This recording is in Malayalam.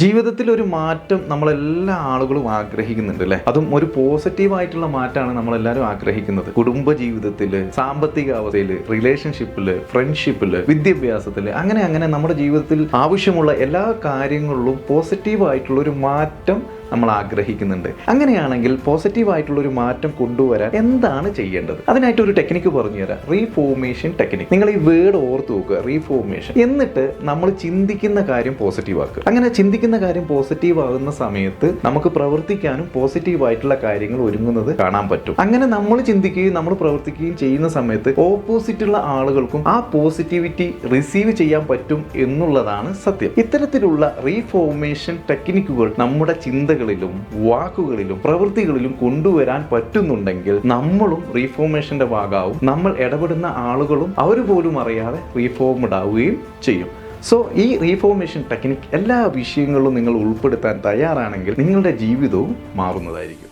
ജീവിതത്തിൽ ഒരു മാറ്റം നമ്മളെല്ലാ ആളുകളും ആഗ്രഹിക്കുന്നുണ്ട് അല്ലേ? അതും ഒരു പോസിറ്റീവ് ആയിട്ടുള്ള മാറ്റമാണ് നമ്മളെല്ലാവരും ആഗ്രഹിക്കുന്നത്. കുടുംബ ജീവിതത്തിൽ സാമ്പത്തിക അവസ്ഥയിൽ റിലേഷൻഷിപ്പിൽ ഫ്രണ്ട്ഷിപ്പിൽ വിദ്യാഭ്യാസത്തിൽ അങ്ങനെ അങ്ങനെ നമ്മുടെ ജീവിതത്തിൽ ആവശ്യമുള്ള എല്ലാ കാര്യങ്ങളിലും പോസിറ്റീവ് ആയിട്ടുള്ള ഒരു മാറ്റം നമ്മൾ ആഗ്രഹിക്കുന്നുണ്ട് അങ്ങനെയാണെങ്കിൽ പോസിറ്റീവ് ആയിട്ടുള്ള ഒരു മാറ്റം കൊണ്ടുവരാൻ എന്താണ് ചെയ്യേണ്ടത്? അതിനായിട്ട് ഒരു ടെക്നിക്ക് പറഞ്ഞു തരാം. റീഫോർമേഷൻ ടെക്നിക് നിങ്ങൾ ഈ വേർഡ് ഓർത്ത് നോക്കുക. റീഫോർമേഷൻ എന്നിട്ട് നമ്മൾ ചിന്തിക്കുന്ന കാര്യം പോസിറ്റീവ് ആക്കുക. അങ്ങനെ ചിന്തിക്കുന്ന കാര്യം പോസിറ്റീവ് ആകുന്ന സമയത്ത് നമുക്ക് പ്രവർത്തിക്കാനും പോസിറ്റീവ് ആയിട്ടുള്ള കാര്യങ്ങൾ ഒരുങ്ങുന്നത് കാണാൻ പറ്റും. അങ്ങനെ നമ്മൾ ചിന്തിക്കുകയും നമ്മൾ പ്രവർത്തിക്കുകയും ചെയ്യുന്ന സമയത്ത് ഓപ്പോസിറ്റുള്ള ആളുകൾക്കും ആ പോസിറ്റിവിറ്റി റിസീവ് ചെയ്യാൻ പറ്റും എന്നുള്ളതാണ് സത്യം. ഇത്തരത്തിലുള്ള റീഫോർമേഷൻ ടെക്നിക്കുകൾ നമ്മുടെ ചിന്തകളിലും വാക്കുകളിലും പ്രവൃത്തികളിലും കൊണ്ടുവരാൻ പറ്റുന്നുണ്ടെങ്കിൽ നമ്മളും റീഫോർമേഷന്റെ ഭാഗമാവും നമ്മൾ ഇടപെടുന്ന ആളുകളും അവർ പോലും അറിയാതെ റീഫോംഡ് ആവുകയും ചെയ്യും. സോ ഈ റീഫോർമേഷൻ ടെക്നിക് എല്ലാ വിഷയങ്ങളിലും നിങ്ങൾ ഉൾപ്പെടുത്താൻ തയ്യാറാണെങ്കിൽ നിങ്ങളുടെ ജീവിതവും മാറുന്നതായിരിക്കും.